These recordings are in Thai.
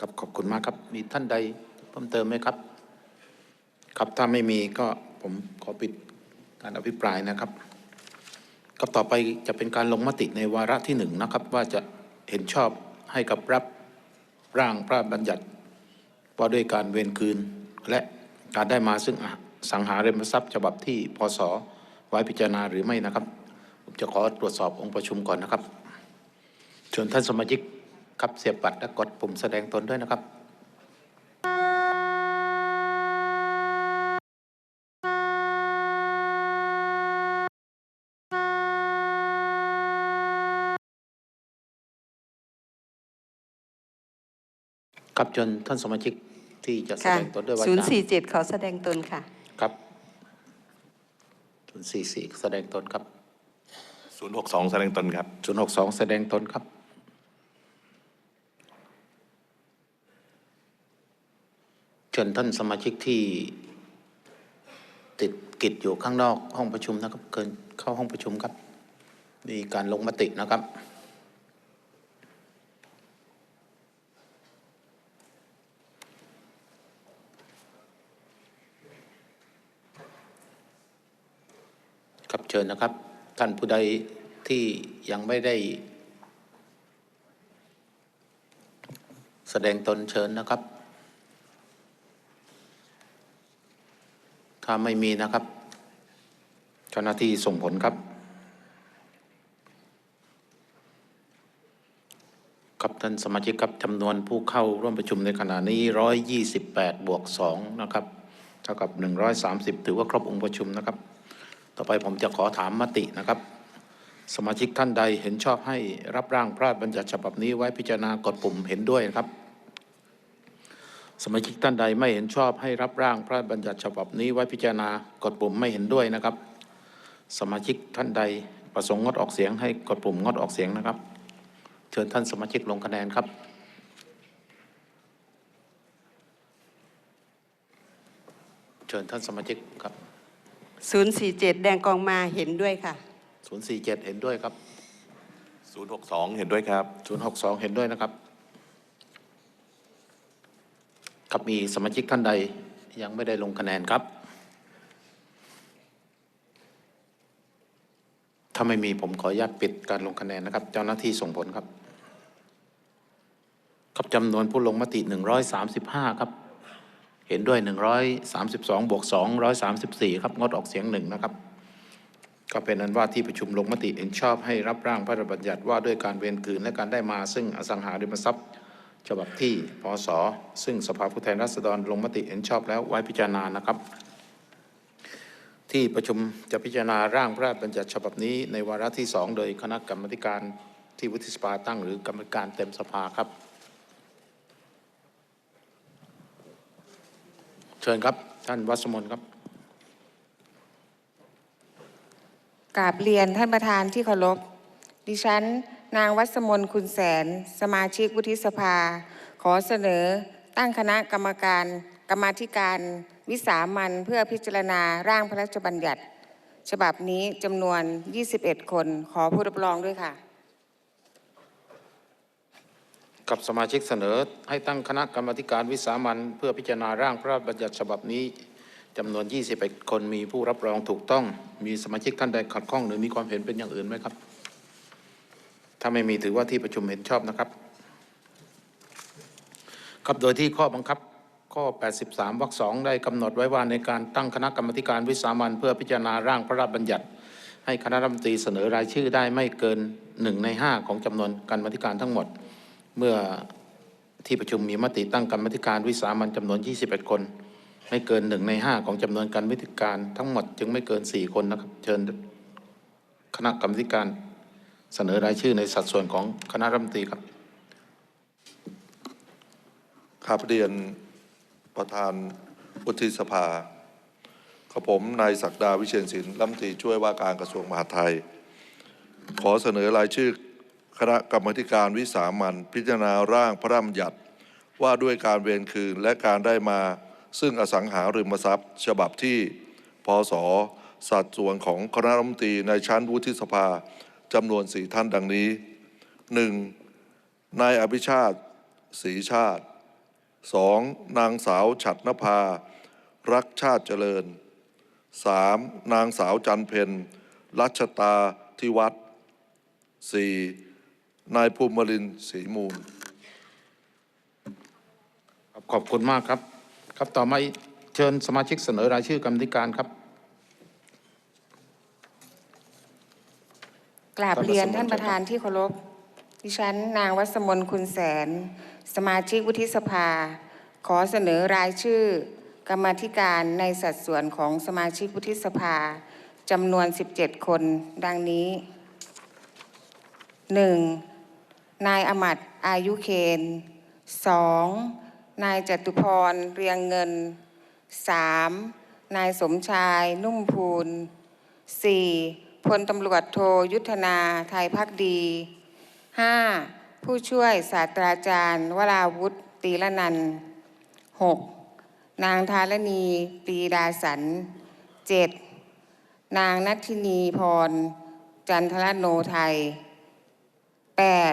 ครับขอบคุณมากครับ มีท่านใดเพิ่มเติมไหมครับ ครับถ้าไม่มีก็ผมขอปิดการอภิปรายนะครับ ครับต่อไปจะเป็นการลงมติในวาระที่หนึ่งนะครับ ว่าจะเห็นชอบให้กับรับร่างพระราชบัญญัติว่าด้วยการเวรคืน และการได้มาซึ่งสังหาริมทรัพย์ฉบับที่พศไว้พิจารณาหรือไม่นะครับ ผมจะขอตรวจสอบองค์ประชุมก่อนนะครับเชิญท่านสมาชิก ครับเสียบบัตรและกดปุ่มแสดงตนด้วยนะครับครับเชิญท่านสมาชิกที่จะแสค่ะดงตนด้วยวาศูนย์จาสี่เจ็ดขอแสดงตนค่ะ ครับศูนย์สี่สี่แสดงตนครับ062แสดงตนครับศูนย์หกสองแสดงตนครับ ชิญท่านสมาชิกที่ติดกิจอยู่ข้างนอกห้องประชุมนะครับ เกินเข้าห้องประชุมครับ มีการลงมตินะครับครับเชิญนะครับ ท่านผู้ใดที่ยังไม่ได้ แสดงตนเชิญนะครับ ถ้าไม่มีนะครับเจ้าหน้าที่ส่งผลครับ ครับท่านสมาชิกครับจำนวนผู้เข้าร่วมประชุมในขณะนี้ 128 บวก 2 นะครับเท่ากับ 130 ถือว่าครบองค์ประชุมนะครับ ต่อไปผมจะขอถามมตินะครับ สมาชิกท่านใดเห็นชอบให้รับร่างพระราชบัญญัติฉบับนี้ไว้พิจารณากดปุ่มเห็นด้วยนะครับ สมาชิกท่านใดไม่เห็นชอบให้รับร่างพระราชบัญญัติฉบับนี้ไว้พิจารณากดปุ่มไม่เห็นด้วยนะครับ สมาชิกท่านใดประสงค์งดออกเสียงให้กดปุ่มงดออกเสียงนะครับ เชิญท่านสมาชิกลงคะแนนครับ เชิญท่านสมาชิกครับศูนย์สี่เจ็ดแดงกองมาเห็นด้วยค่ะ 047 เห็นด้วยครับ 062 เห็นด้วยครับ 062 เห็นด้วยนะครับ ครับมีสมาชิกท่านใดยังไม่ได้ลงคะแนนครับ ถ้าไม่มีผมขออนุญาตปิดการลงคะแนนนะครับ เจ้าหน้าที่ส่งผลครับครับจำนวนผู้ลงมติ 135 ครับ เห็นด้วย 132 บวก 2 134 ครับ งดออกเสียงหนึ่งนะครับ ก็เป็นนั้นว่าที่ประชุมลงมติเห็นชอบให้รับร่างพระราชบัญญัติว่าด้วยการเวรคืนและการได้มาซึ่งอสังหาริมทรัพย์ ฉบับที่พศซึ่งสภาผู้แทนราษฎรลงมติเห็นชอบแล้วไว้พิจารณานะครับ ที่ประชุมจะพิจารณาร่างพระราชบัญญัติฉบับนี้ในวาระที่สองโดยคณะกรรมการที่วุฒิสภาตั้งหรือกรรมการเต็มสภาครับ เชิญครับท่านวัสมนครับกราบเรียนท่านประธานที่เคารพดิฉัน นางวัสมนคุณแสน สมาชิกวุฒิสภา ขอเสนอตั้งคณะกรรมการ กรรมาธิการ วิสามันเพื่อพิจารณาร่างพระราชบัญญัติ ฉบับนี้จำนวน 21 คน ขอผู้รับรองด้วยค่ะ กับสมาชิกเสนอให้ตั้งคณะกรรมาธิการวิสามันเพื่อพิจารณาร่างพระราชบัญญัติฉบับนี้จำนวน 21 คนมีผู้รับรองถูกต้อง มีสมาชิกท่านใดขัดข้องหรือมีความเห็นเป็นอย่างอื่นไหมครับ ถ้าไม่มีถือว่าที่ประชุมเห็นชอบนะครับ ครับโดยที่ข้อบังคับข้อ 83 วรรคสองได้กำหนดไว้ว่าในการตั้งคณะกรรมการวิสามันเพื่อพิจารณาร่างพระราชบัญญัติ ให้คณะรัฐมนตรีเสนอรายชื่อได้ไม่เกินหนึ่งในห้าของจำนวนกรรมาธิการทั้งหมด เมื่อที่ประชุมมีมติตั้งกรรมธิการวิสามันจำนวน 21 คน ไม่เกินหนึ่งในห้าของจำนวนกรรมาธิการทั้งหมด จึงไม่เกิน 4 คนนะครับ เชิญคณะกรรมธิการ เสนอรายชื่อในสัดส่วนของคณะรัฐมนตรีครับครับเรียนประธานวุฒิสภากับผมนายศักดาวิเชียนศิลป์รัฐมนตรีช่วยว่าการกระทรวงมหาดไทย ขอเสนอรายชื่อคณะกรรมการวิสามันพิจารณาร่างพระราชบัญญัติว่าด้วยการเวรคืนและการได้มาซึ่งอสังหาริมทรัพย์ ฉบับที่พศสัดส่วนของคณะรัฐมนตรีในชั้นวุฒิสภา จำนวนสี่ท่านดังนี้หนึ่งนายอภิชาติศรีชาติสองนางสาวฉัดนภา รักชาติเจริญสามนางสาวจันเพนรัชตาทิวัฒน์สี่นายภูมิรินศรีมูล ขอบคุณมากครับ ครับต่อมาเชิญสมาชิกเสนอรายชื่อกรรมธิการครับ กราบเรียนท่านประธานที่เคารพดิฉันนางวัสมนคุณแสน สมาชิกวุฒิสภา ขอเสนอรายชื่อ กรรมาธิการในสัดส่วนของสมาชิกวุฒิสภาจำนวน 17 คน ดังนี้ 1. นายอมัดอายุเคน 2. นายจตุพรเรียงเงิน 3. นายสมชายนุ่มพูน 4. พลตำรวจโทยุทธนาไทยพักดี 5. ผู้ช่วยศาสตราจารย์ วราวุฒิตีละนัน 6. นางธารณีปรีดาสัน 7. นางนัทธินีพร จันทรโนไทย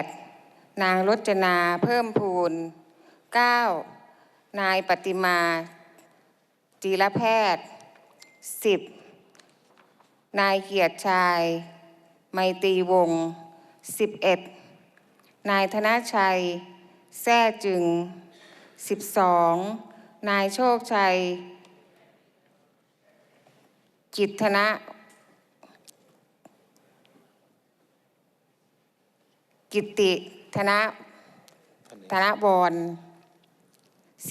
8. นางรจนาเพิ่มพูน 9. นายปฏิมาจีรแพทย์ 10. นายเกียรติชาย ไมตรีวงศ์ 11. นายธนชัย แท้จึง 12. นายโชคชัย กิตธนะ กิตติธนะธนบร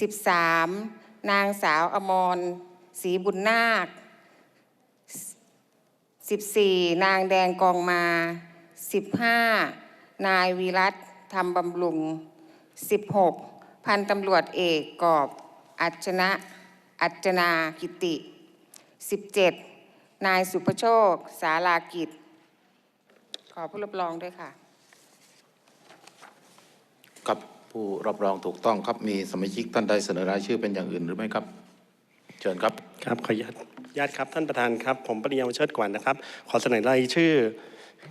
สิบสามนางสาวอมรศรีบุญนาค สิบสี่นางแดงกองมาสิบห้านายวีรัตธรรมบำรุงสิบหกพันตำรวจเอกกอบ อัจนะอัจนากิติสิบเจ็ดนายสุภโชค สาลากิจ ขอผู้รับรองด้วยค่ะ ครับผู้รับรองถูกต้องครับมีสมาชิกท่านใดเสนอรายชื่อเป็นอย่างอื่นหรือไม่ครับ เชิญครับ ครับขออนุญาต ญาติครับท่านประธานครับ ผมปริญญาเชิดกวนนะครับ ขอเสนอรายชื่อ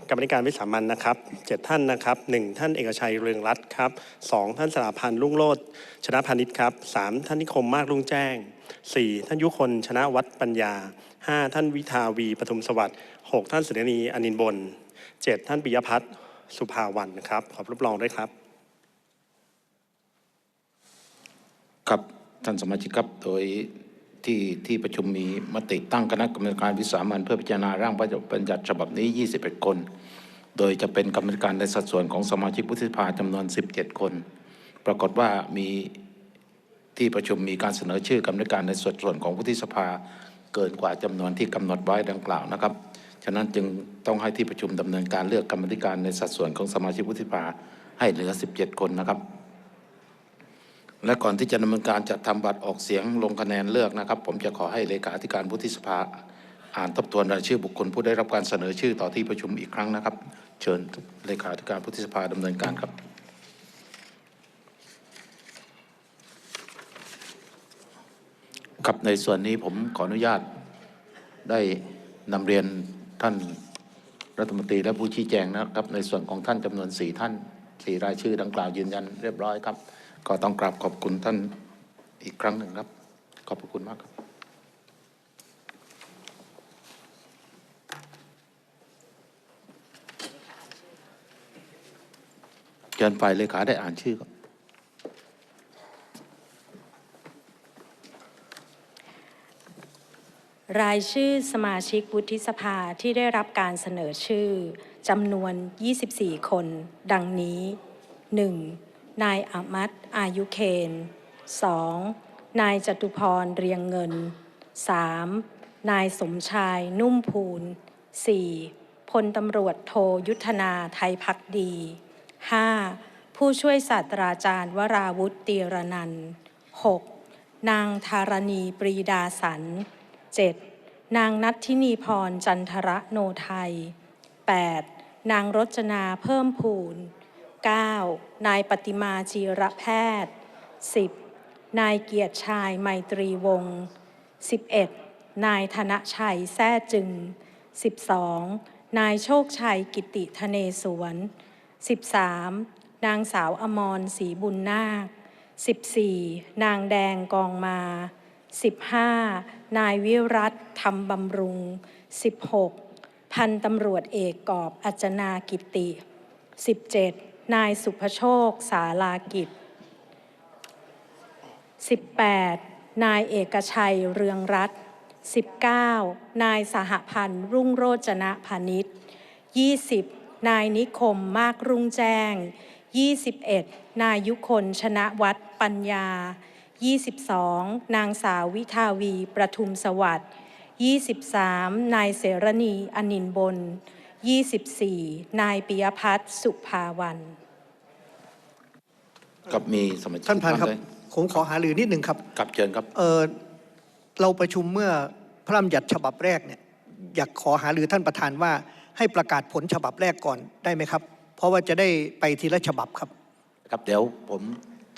กรรมธิการวิสามันนะครับเจ็ดท่านนะครับหนึ่งท่านเอกชัยเรืองรัตน์ครับสองท่านสราพันธ์ลุ่งโลดชนะพานิชครับสามท่านนิคมมากรุ่งแจ้งสี่ท่านยุคนชนะวัฒน์ปัญญาห้าท่านวิทาวีปทุมสวัสดิ์หกท่านสุนนีอนินบนเจ็ดท่านปิยพัฒน์สุภาวันนะครับ ขอรับรองด้วยครับ ครับท่านสมาชิกครับโดย ที่ที่ประชุมมีมติตั้งคณะกรรมการวิสามันเพื่อพิจารณาร่างพระบัญญัติฉบับนี้ 21 คน โดยจะเป็นกรรมการในสัดส่วนของสมาชิกวุฒิสภาจำนวน 17 คน ปรากฏว่ามีที่ประชุมมีการเสนอชื่อกรรมการในสัดส่วนของวุฒิสภาเกินกว่าจำนวนที่กำหนดไว้ดังกล่าวนะครับ ฉะนั้นจึงต้องให้ที่ประชุมดำเนินการเลือกกรรมการในสัดส่วนของสมาชิกวุฒิสภาให้เหลือ 17 คนนะครับ และก่อนที่จะดำเนินการจัดทำบัตรออกเสียงลงคะแนนเลือกนะครับ ผมจะขอให้เลขาธิการวุฒิสภาอ่านทบทวนรายชื่อบุคคลผู้ได้รับการเสนอชื่อต่อที่ประชุมอีกครั้งนะครับ เชิญเลขาธิการวุฒิสภาดำเนินการครับครับในส่วนนี้ผมขออนุญาตได้นำเรียนท่านรัฐมนตรีและผู้ชี้แจงนะครับ ในส่วนของท่านจำนวนสี่ท่านสี่รายชื่อดังกล่าวยืนยันเรียบร้อยครับ ก็ต้องกราบขอบคุณท่านอีกครั้งหนึ่งครับ ขอบพระคุณมากครับ เชิญฝ่ายเลขาได้อ่านชื่อครับรายชื่อสมาชิกวุฒิสภาที่ได้รับการเสนอชื่อจำนวน 24 คน ดังนี้ 1. นายอามัตอายุเคน 2. นายจตุพรเรียงเงิน 3. นายสมชายนุ่มพูน 4. พลตำรวจโทยุทธนาไทยพักดี 5. ผู้ช่วยศาสตราจารย์วราวุฒิตีรนัน 6. นางธารณีปรีดาสัน 7. นางนัทธินีพรจันทระโนไทย 8. นางรจนาเพิ่มพูน 9. นายปฏิมาจีระแพทย์ 10. นายเกียรติชายไมตรีวงศ์ 11. นายธนชัยแท้จึง 12. นายโชคชัยกิติธเนศวร 13. นางสาวอมรศรีบุญนาค 14 นางแดงกองมา 15 นายวิรัตธรรมบำรุง 16 พันตำรวจเอกกอบอัจนากิติ 17 นายสุภโชค สาลากิจ 18 นายเอกชัย เรืองรัตน์ 19 นายสหพันธ์ รุ่งโรจนะพาณิชย์20 นายนิคมมากรุ่งแจ้ง 21 นายยุคนชนะวัฒปัญญา 22 นางสาววิทาวี ประทุมสวัสดิ์23 นายเสรณีอนินบน 24 นายปิยพัฒน์สุภาวัน กับมีสมาชิกท่านประธานครับเลยผมขอหารือนิดหนึ่งครับ กับเชิญครับ เออเราประชุมเมื่อพระราชบัญญัติฉบับแรกเนี่ยอยากขอหารือท่านประธานว่าให้ประกาศผลฉบับแรกก่อนได้ไหมครับ เพราะว่าจะได้ไปทีละฉบับครับ ครับเดี๋ยวผม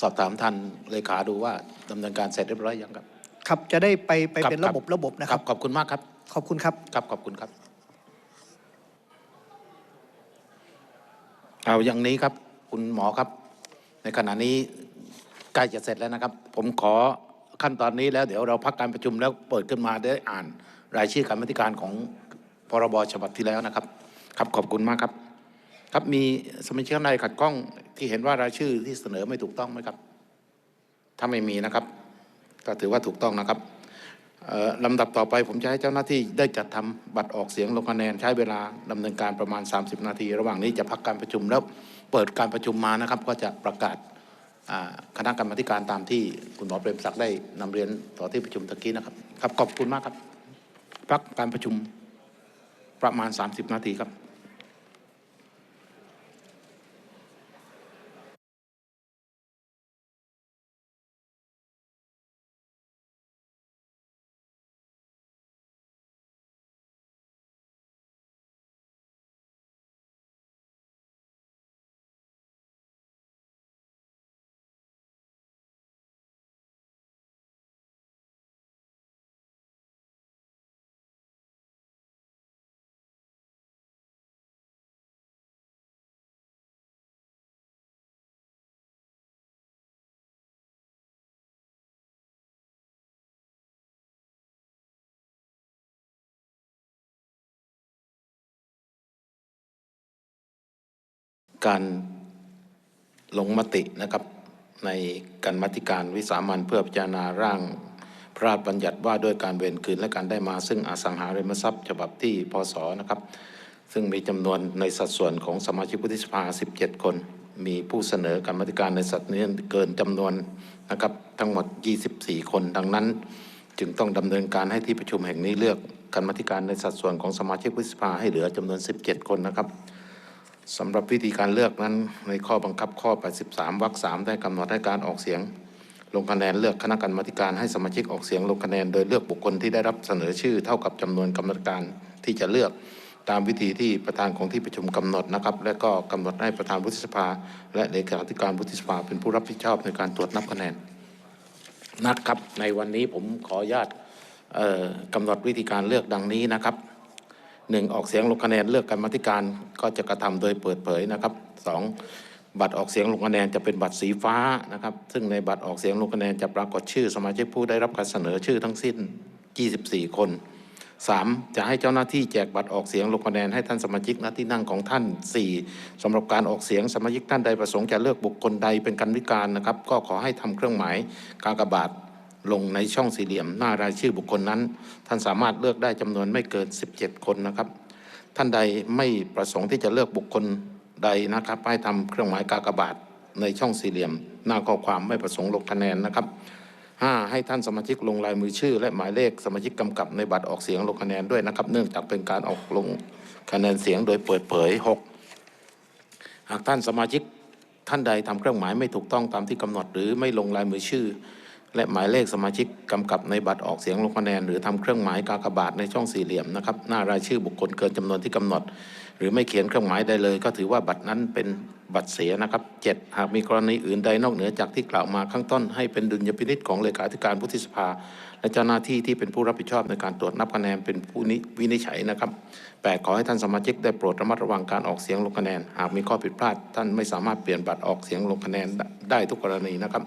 สอบถามท่านเลขาดูว่าดำเนินการเสร็จเรียบร้อยยังครับครับจะได้ไปไปครับเป็นระบบระบบนะครับ ขอบคุณมากครับ ขอบคุณครับ ครับขอบคุณครับ เอาอย่างนี้ครับคุณหมอครับ ในขณะนี้ใกล้จะเสร็จแล้วนะครับ ผมขอขั้นตอนนี้แล้วเดี๋ยวเราพักการประชุมแล้วเปิดขึ้นมาได้อ่าน รายชื่อกรรมาธิการของพรบฉบับที่แล้วนะครับ ครับขอบคุณมากครับ ครับมีสมาชิกท่านใดขัดข้องที่เห็นว่ารายชื่อที่เสนอไม่ถูกต้องไหมครับ ถ้าไม่มีนะครับ ก็ถือว่าถูกต้องนะครับ ลำดับต่อไปผมจะให้เจ้าหน้าที่ได้จัดทำบัตรออกเสียงลงคะแนนใช้เวลาดำเนินการประมาณ 30 นาที ระหว่างนี้จะพักการประชุมแล้วเปิดการประชุมมานะครับ ก็จะประกาศคณะกรรมาธิการตามที่คุณหมอเปรมศักดิ์ได้นำเรียนต่อที่ประชุมตะกี้นะครับครับขอบคุณมากครับพักการประชุมประมาณ 30 นาทีครับ การลงมตินะครับในการมติการวิสามันเพื่อพิจารณาร่างพระราชบัญญัติว่าด้วยการเวรคืนและการได้มาซึ่งอสังหาริมทรัพย์ ฉบับที่พศนะครับ ซึ่งมีจำนวนในสัดส่วนของสมาชิกวุฒิสภา 17 คน มีผู้เสนอการมติการในสัดนี้เกินจำนวนนะครับทั้งหมด 24 คน ดังนั้น จึงต้องดำเนินการให้ที่ประชุมแห่งนี้เลือกการมติการในสัดส่วนของสมาชิกวุฒิสภาให้เหลือจำนวน 17 คนนะครับ สำหรับวิธีการเลือกนั้นในข้อบังคับข้อ 83 วรรค3ได้กำหนดให้การออกเสียง ลงคะแนนเลือกคณะกรรมาธิการให้สมาชิกออกเสียงลงคะแนนโดยเลือกบุคคลที่ได้รับเสนอชื่อเท่ากับจำนวนกรรมการที่จะเลือกตามวิธีที่ประธานของที่ประชุมกำหนดนะครับ และก็กำหนดให้ประธานวุฒิสภา และเลขาธิการวุฒิสภาเป็นผู้รับผิดชอบในการตรวจนับคะแนนนัดครับในวันนี้ผมขออนุญาตกำหนดวิธีการเลือกดังนี้นะครับ หนึ่งออกเสียงลงคะแนนเลือกกรรมธิการก็จะกระทำโดยเปิดเผยนะครับสองบัตรออกเสียงลงคะแนนจะเป็นบัตรสีฟ้านะครับ ซึ่งในบัตรออกเสียงลงคะแนนจะปรากฏชื่อ สมาชิกผู้ได้รับการเสนอชื่อทั้งสิ้น 24 คนสามจะให้เจ้าหน้าที่แจกบัตรออกเสียงลงคะแนนให้ท่านสมาชิกณที่นั่งของท่านสี่สำหรับการออกเสียงสมาชิกท่านใดประสงค์จะเลือกบุคคลใดเป็นกันวิการนะครับ ก็ขอให้ทำเครื่องหมายกากบาท ลงในช่องสี่เหลี่ยมหน้ารายชื่อบุคคลนั้น ท่านสามารถเลือกได้จำนวนไม่เกิน 17 คนนะครับ ท่านใดไม่ประสงค์ที่จะเลือกบุคคลใดนะครับให้ทำเครื่องหมายกากบาทในช่องสี่เหลี่ยม หน้าข้อความไม่ประสงค์ลงคะแนนนะครับห้าให้ท่านสมาชิกลงลายมือชื่อ และหมายเลขสมาชิกกำกับในบัตรออกเสียงลงคะแนนด้วยนะครับ เนื่องจากเป็นการออกลงคะแนนเสียงโดยเปิดเผยหกหากท่านสมาชิกท่านใดทำเครื่องหมายไม่ถูกต้องตามที่กำหนด หรือไม่ลงลายมือชื่อ และหมายเลขสมาชิกกำกับในบัตรออกเสียงลงคะแนน หรือทำเครื่องหมายกากบาทในช่องสี่เหลี่ยมนะครับหน้ารายชื่อบุคคลเกินจำนวนที่กำหนด หรือไม่เขียนเครื่องหมายใดเลย ก็ถือว่าบัตรนั้นเป็นบัตรเสียนะครับเจ็ดหากมีกรณีอื่นใดนอกเหนือจากที่กล่าวมาข้างต้น ให้เป็นดุลยพินิจของเลขาธิการวุฒิสภา และเจ้าหน้าที่ที่เป็นผู้รับผิดชอบในการตรวจนับคะแนนเป็นผู้วินิจฉัยนะครับแปขอให้ท่านสมาชิกได้โปรดระมัดระวังการออกเสียงลงคะแนน หากมีข้อผิดพลาด ท่านไม่สามารถเปลี่ยนบัตรออกเสียงลงคะแนนได้ทุกกรณีนะครับ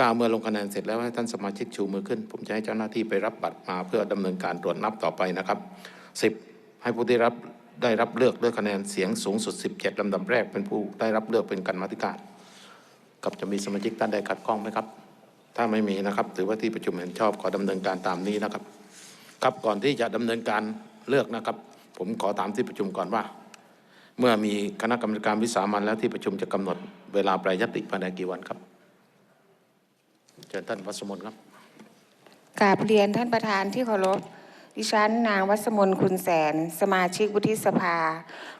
ก้าวเมื่อลงคะแนนเสร็จแล้วให้ท่านสมาชิกชูมือขึ้น ผมจะให้เจ้าหน้าที่ไปรับบัตรมาเพื่อดำเนินการตรวจนับต่อไปนะครับสิบให้ผู้ที่รับได้รับเลือกด้วยคะแนนเสียงสูงสุด 17ลำดับแรกเป็นผู้ได้รับเลือกเป็นกรรมาธิการกับจะมีสมาชิกท่านใดขัดข้องไหมครับ ถ้าไม่มีนะครับ ถือว่าที่ประชุมเห็นชอบขอดำเนินการตามนี้นะครับ ครับก่อนที่จะดำเนินการเลือกนะครับ ผมขอถามที่ประชุมก่อนว่า เมื่อมีคณะกรรมการวิสามันแล้วที่ประชุมจะกำหนดเวลาแปรยยติภายในกี่วันครับ ชิญท่านวัสมนต์ครับกราบเรียนท่านประธานที่เคารพ ดิฉันนางวัสมนคุณแสน สมาชิกวุฒิสภา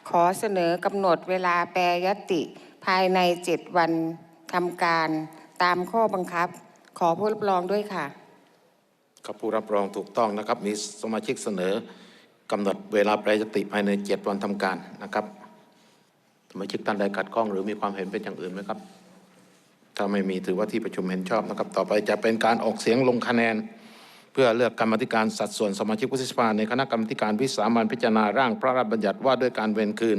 ขอเสนอกำหนดเวลาแปรยติภายในเจ็ดวันทำการตามข้อบังคับ ขอผู้รับรองด้วยค่ะครับผู้รับรองถูกต้องนะครับ มีสมาชิกเสนอกำหนดเวลาแปรยติภายในเจ็ดวันทำการนะครับสมาชิกท่านใดขัดข้องหรือมีความเห็นเป็นอย่างอื่นไหมครับ ถ้าไม่มีถือว่าที่ประชุมเห็นชอบนะครับ ต่อไปจะเป็นการออกเสียงลงคะแนน เพื่อเลือกกรรมธิการสัดส่วนสมาชิกวุฒิสภาในคณะกรรมการวิสามันพิจารณาร่างพระราชบัญญัติว่าด้วยการเวรคืน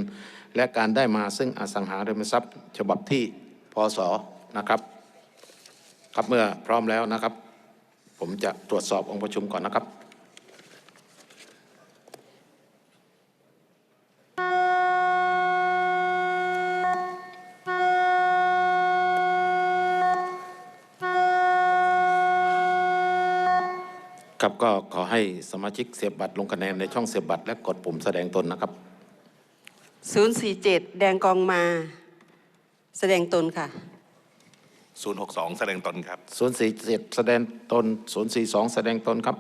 และการได้มาซึ่งอสังหาริมทรัพย์ ฉบับที่พศนะครับ ครับเมื่อพร้อมแล้วนะครับ ผมจะตรวจสอบองค์ประชุมก่อนนะครับ ครับก็ขอให้สมาชิกเสียบบัตรลงคะแนนในช่องเสียบบัตรและกดปุ่มแสดงตนนะครับ 047 แดงกองมา แสดงตนค่ะ 062 แสดงตนครับ 047 แสดงตน 042 แสดงตนครับ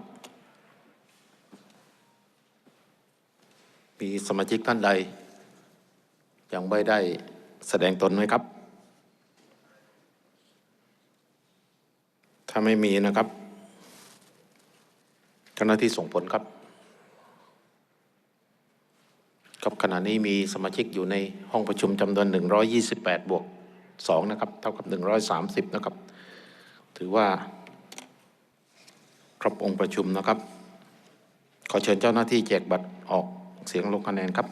มีสมาชิกท่านใด ยังไม่ได้แสดงตนไหมครับ ถ้าไม่มีนะครับ เจ้าหน้าที่ส่งผลครับ ครับขณะนี้มีสมาชิกอยู่ในห้องประชุมจำนวน 128 บวก 2 นะครับ เท่ากับ 130 นะครับ ถือว่า ครบองค์ประชุมนะครับ ขอเชิญเจ้าหน้าที่แจกบัตรออกเสียงลงคะแนนครับ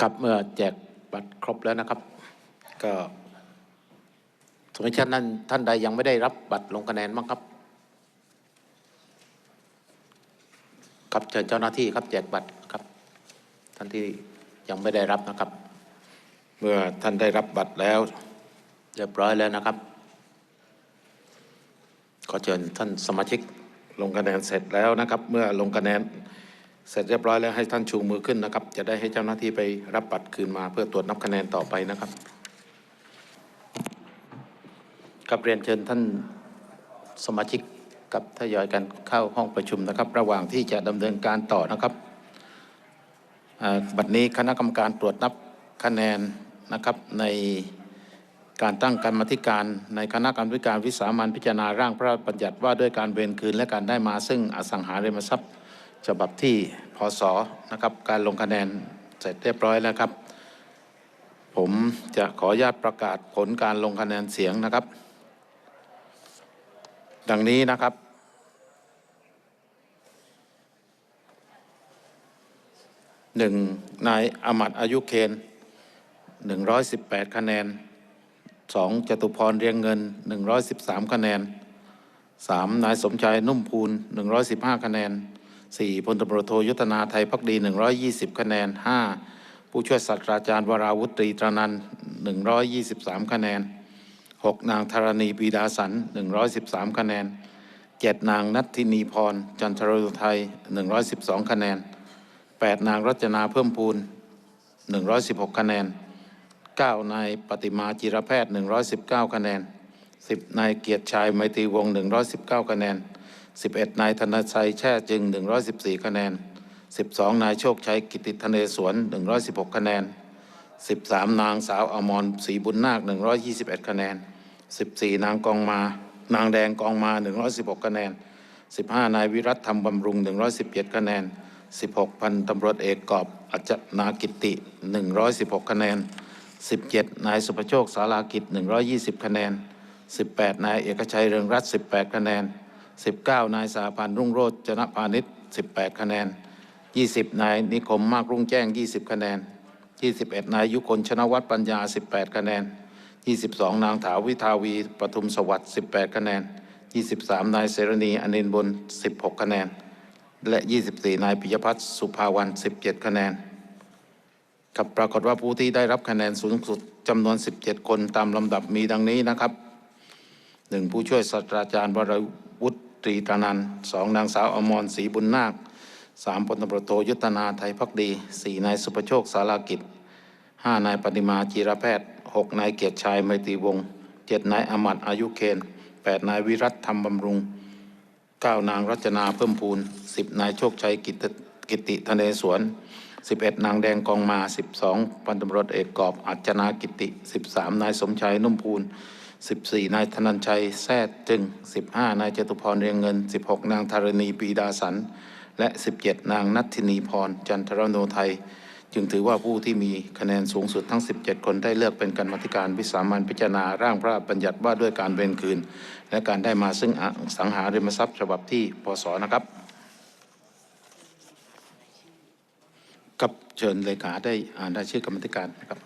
ครับเมื่อแจกบัตรครบแล้วนะครับ ก็สมัยชันนั้นท่านใดยังไม่ได้รับบัตรลงคะแนนบ้างครับ ครับเชิญเจ้าหน้าที่ครับแจกบัตรครับ ท่านที่ยังไม่ได้รับนะครับ เมื่อท่านได้รับบัตรแล้วเรียบร้อยแล้วนะครับ ขอเชิญท่านสมาชิกลงคะแนนเสร็จแล้วนะครับ เมื่อลงคะแนน เสร็จเรียบร้อยแล้วให้ท่านชูมือขึ้นนะครับ จะได้ให้เจ้าหน้าที่ไปรับบัตรคืนมาเพื่อตรวจนับคะแนนต่อไปนะครับกับเรียนเชิญท่านสมาชิกกับทยอยกันเข้าห้องประชุมนะครับ ระหว่างที่จะดำเนินการต่อนะครับบัดนี้คณะกรรมการตรวจนับคะแนนนะครับในการตั้งกรรมธิการในคณะกรรมการวิสามันพิจารณาร่างพระราชบัญญัติว่าด้วยการเวรคืนและการได้มาซึ่งอสังหาริมทรัพย์ ฉบับที่พศนะครับการลงคะแนนเสร็จเรียบร้อยแล้วครับ ผมจะขออนุญาตประกาศผลการลงคะแนนเสียงนะครับ ดังนี้นะครับหนึ่งนายอมัดอายุเคนหนึ่งร้อยสิบแปดคะแนนสองจตุพรเรียงเงินหนึ่งร้อยสิบสามคะแนนสามนายสมชายนุ่มพูนหนึ่งร้อยสิบห้าคะแนน 4 พลตำรวจโทยุทธนาไทยพักดี 120 คะแนน 5 ผู้ช่วยศาสตราจารย์วราวุตรีตรนัน123 คะแนน 6 นางธรณีปีดาสัน 113 คะแนน 7 นางนัทธินีพร จันทรโยไทย 112 คะแนน 8 นางรัจนาเพิ่มพูน 116 คะแนน 9 นายปฏิมาจิรแพทย์ 119 คะแนน 10 นายเกียรติชายไมตรีวงศ์119 คะแนน 11 นายธนชัยแช่จึง 114 คะแนน 12 นายโชคชัยกิติธเนศวร116 คะแนน 13 นางสาวอมรศรีบุญนาค 121 คะแนน 14 นางกองมา นางแดงกองมา 116 คะแนน 15 นายวิรัตธรรมบำรุง 117 คะแนน 16 พันตำรวจเอกกอบอัจนากิติ 116 คะแนน 17 นายสุภโชคสารากิจ 120 คะแนน 18 นายเอกชัยเรืองรัตน์18 คะแนน 19 นายสาพันธ์รุ่งโรจน์จนะพาณิชย์ 18 คะแนน 20 นายนิคมมากรุ่งแจ้ง 20 คะแนน 21 นายยุคนชนวัฒน์ปัญญา 18 คะแนน 22 นางถาวิทาวีปทุมสวัสดิ์ 18 คะแนน 23 นายเสรณีอนินบน 16 คะแนน และ 24 นายปิยพัฒน์สุภาวัน17 คะแนนครับปรากฏว่าผู้ที่ได้รับคะแนนสูงสุดจำนวน 17 คนตามลำดับมีดังนี้นะครับหนึ่งผู้ช่วยศาสตราจารย์วรวุฒิ ตรีตรานันสองนางสาวอมรศรีบุญนาคสามพลตำรวจโทยุทธนาไทยพักดีสี่นายสุประโชคสารากิจห้านายปฏิมาจีรแพทย์หกนายเกียรติชายไมตรีวงศ์เจ็ดนายอมัดอายุเคนแปดนายวิรัตธรรมบำรุงเก้านางรัชนาเพิ่มพูนสิบนายโชคชัยกิตกิติธเนศวรสิบเอ็ดนางแดงกองมาสิบสองพันตำรวจเอกกอบอัจนากิติสิบสามนายสมชัยนุ่มพูน สิบสี่นายธนันชัยแท้จึงสิบห้านายจตุพรเรียงเงินสิบหกนางธารณีปีดาสัน และสิบเจ็ดนางนัทธินีพร จันทรโนไทย จึงถือว่าผู้ที่มีคะแนนสูงสุดทั้ง 17 คนได้เลือกเป็นกรรมธิการวิสามันพิจารณาร่างพระราชบัญญัติว่าด้วยการเวรคืน และการได้มาซึ่งสังหาริมทรัพย์ฉบับที่พศนะครับกับเชิญเลขาได้อ่านรายชื่อกรรมธิการนะครับ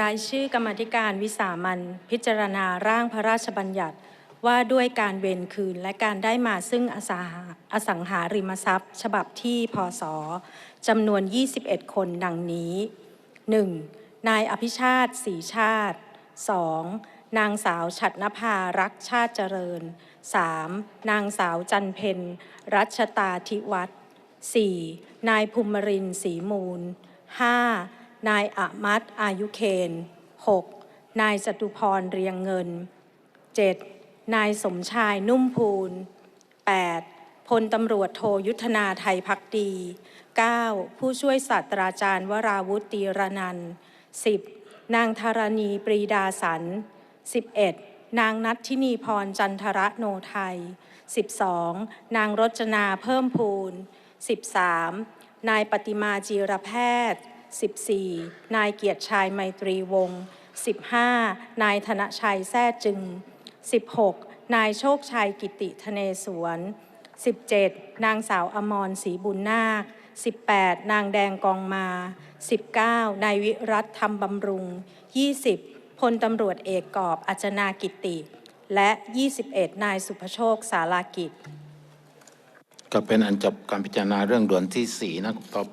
รายชื่อกรรมาธิการวิสามันพิจารณาร่างพระราชบัญญัติ ว่าด้วยการเวรคืนและการได้มาซึ่งอสังหาอสังหาริมทรัพย์ ฉบับที่พศจำนวน 21 คนดังนี้ 1. นายอภิชาติศรีชาติ 2. นางสาวฉัตรนภารักชาติเจริญ 3. นางสาวจันเพนรัชตาธิวัฒน์ 4. นายภูมิรินศรีมูล 5. นายอามัตอายุเคน 6. นายจตุพรเรียงเงิน 7. นายสมชายนุ่มพูน 8. พลตำรวจโทยุทธนาไทยพักดี 9. ผู้ช่วยศาสตราจารย์วราวุธตีรนัน 10. นางธารณีปรีดาสัน 11. นางนัททินีพรจันทระโนไทย 12. นางรจนาเพิ่มพูน 13. นายปฏิมาจีรแพทย์ 14. นายเกียรติชายไมตรีวงศ์ 15. นายธนชัยแท้จึง 16. นายโชคชัยกิติธเนศวร 17. นางสาวอมรศรีบุญนาค 18. นางแดงกองมา 19. นายวิรัตธรรมบำรุง 20. พลตำรวจเอกกอบอัจนากิติ และ 21. นายสุภโชคสารากิจ ก็เป็นอันจบการพิจารณาเรื่องด่วนที่4นะต่อ